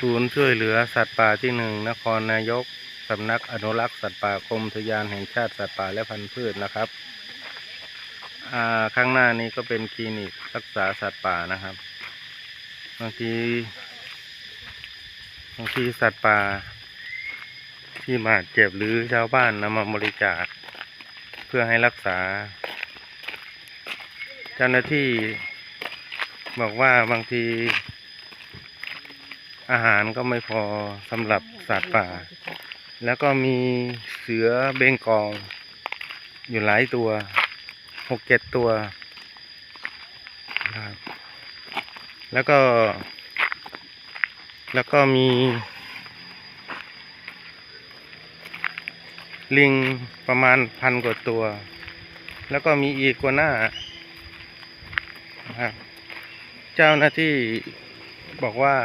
ศูนย์ช่วยเหลือสัตว์ป่าที่หนึ่งนครนายกสำนักอนุรักษ์สัตว์ป่ากรมทยานแห่งชาติสัตว์ป่าและพันธุ์พืชนะครับข้างหน้านี้ก็เป็นคลินิกรักษาสัตว์ป่านะครับบางทีบางทีสัตว์ป่าที่บาดเจ็บหรือชาวบ้านนำมาบริจาคเพื่อให้รักษา เจ้าหน้าที่บอกว่าบางที อาหารก็ไม่พอสำหรับสัตว์ป่า แล้วก็มีเสือเบงกอลอยู่หลายตัวหกเจ็ดตัวครับแล้วก็ แล้วก็มี ลิงประมาณพันกว่าตัว แล้วก็มีอีกัวน่านะครับเจ้าหน้าที่บอกว่า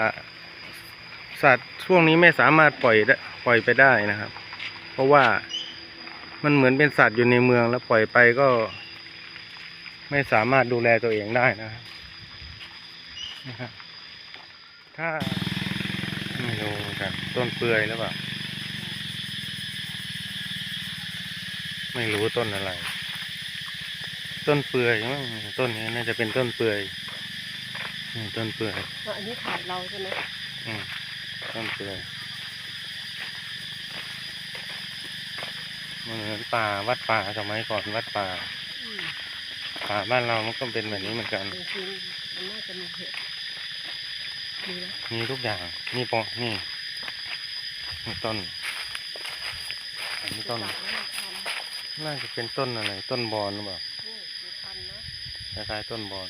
สัตว์ช่วงนี้ไม่สามารถปล่อยได้ปล่อยไปได้นะครับ เพราะว่ามันเหมือนเป็นสัตว์อยู่ในเมืองแล้วปล่อยไปก็ ไม่สามารถดูแลตัวเองได้นะครับนะครับถ้าไม่รู้เหมือนกันต้นเปื่อยหรือเปล่า ไม่รู้ต้นอะไร ต้นเปื่อยมั้งต้นนี้น่าจะเป็นต้นเปื่อยอืมต้นเปื่อยอันนี้ถ่ายเราใช่ไหมอืม ต้นเปื่อยมันเหมือนป่าวัดป่าสมัยก่อนวัดป่าอืมป่าบ้านเรามันก็เป็นแบบนี้เหมือนกันจริงๆมันน่าจะมีเห็ดมีนะมีทุกอย่างนี่ปอนี่นี่ต้นอันนี้ต้นมีฝักแล้วมีพันธุ์น่าจะเป็นต้นอะไร ต้นบอนหรือเปล่านี่มีพันธุ์นะคล้ายๆต้นบอน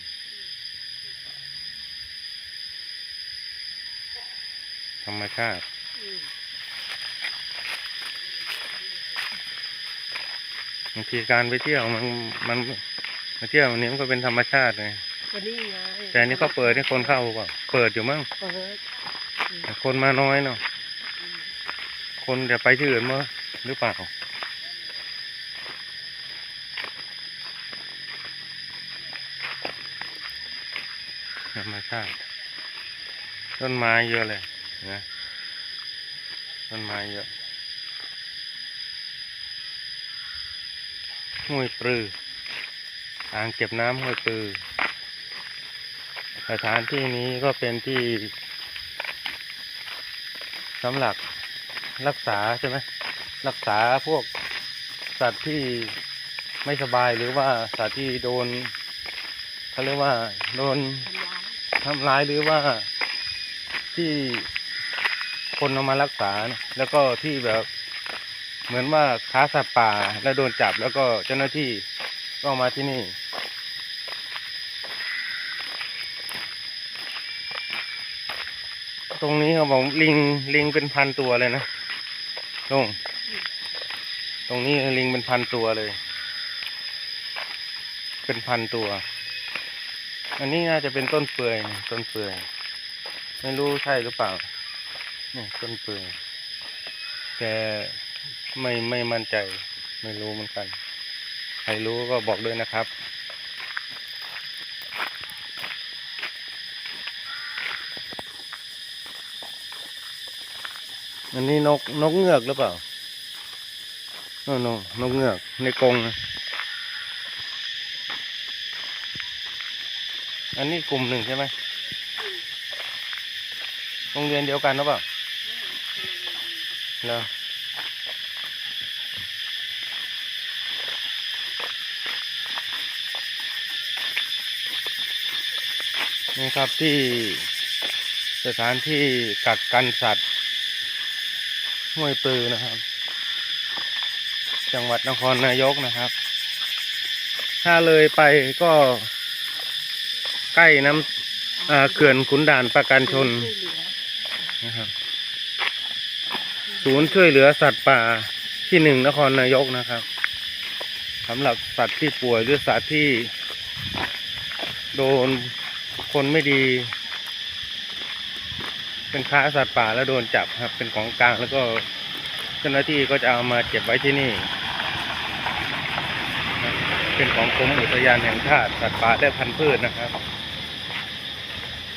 ธรรมชาติอืมบางทีการไปเที่ยวมันมันมาเที่ยววันนี้มันก็เป็นธรรมชาติไงก็นี่ไงแต่อันนี้เขาเปิดให้คนเข้าเปล่าเปิดอยู่มั้งเปิดอืมแต่คนมาน้อยเนาะอืมคนจะไปที่อื่นมั้งหรือเปล่าธรรมชาติต้นไม้เยอะเลย นะต้นไม้เยอะห้วยปลือ อ่างเก็บน้ำห้วยปลือ สถานที่นี้ก็เป็นที่สำหรับรักษาใช่ไหมรักษาพวกสัตว์ที่ไม่สบายหรือว่าสัตว์ที่โดนเขาเรียกว่าโดนทำร้ายทำร้ายหรือว่าที่ คนเอามารักษา แล้วก็ที่แบบเหมือนว่าค้าสัตว์ป่าแล้วโดนจับแล้วก็เจ้าหน้าที่ก็เอามาที่นี่ ตรงนี้เขาบอกลิงลิงเป็นพันตัวเลยนะตรงตรงนี้ลิงเป็นพันตัวเลย เป็นพันตัว อันนี้น่าจะเป็นต้นเปื่อยต้นเปื่อยไม่รู้ใช่หรือเปล่า ต้นเปื่อยแต่ไม่ไม่มั่นใจ ไม่รู้เหมือนกัน ใครรู้ก็บอกด้วยนะครับ อันนี้นกนกเงือกหรือเปล่าโน่นนนกเงือกในกรงนะอันนี้กลุ่มหนึ่งใช่ไหมโรงเรียนเดียวกันหรือเปล่า เหรอนี่ครับที่สถานที่กักกันสัตว์ห้วยปือนะครับ จังหวัดนครนายกนะครับ ถ้าเลยไปก็ใกล้น้ำเขื่อนขุนด่านประการชนนะครับ ศูนย์ช่วยเหลือสัตว์ป่าที่หนึ่งนครนายกนะครับสำหรับสัตว์ที่ป่วยหรือสัตว์ที่ โดนคนไม่ดี เป็นค้าสัตว์ป่าแล้วโดนจับครับ เป็นของกลางแล้วก็เจ้าหน้าที่ก็จะเอามาเก็บไว้ที่นี่ เป็นของกรมอุทยานแห่งชาติสัตว์ป่าและพันธุ์พืชนะครับ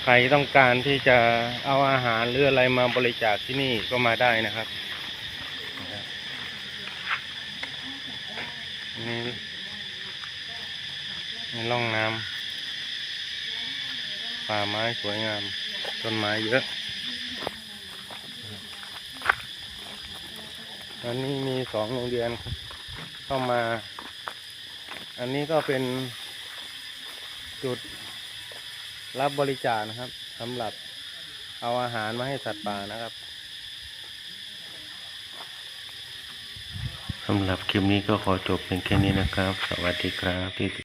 ใครต้องการที่จะเอาอาหารหรืออะไรมาบริจาคที่นี่ก็มาได้นะครับนี่นี่ร่องน้ำป่าไม้สวยงาม ต้นไม้เยอะอันนี้มีสองโรงเรียนเข้ามา อันนี้ก็เป็นจุด รับบริจาคนะครับสำหรับเอาอาหารมาให้สัตว์ป่านะครับสำหรับคลิปนี้ก็ขอจบเป็นแค่นี้นะครับ สวัสดีครับที่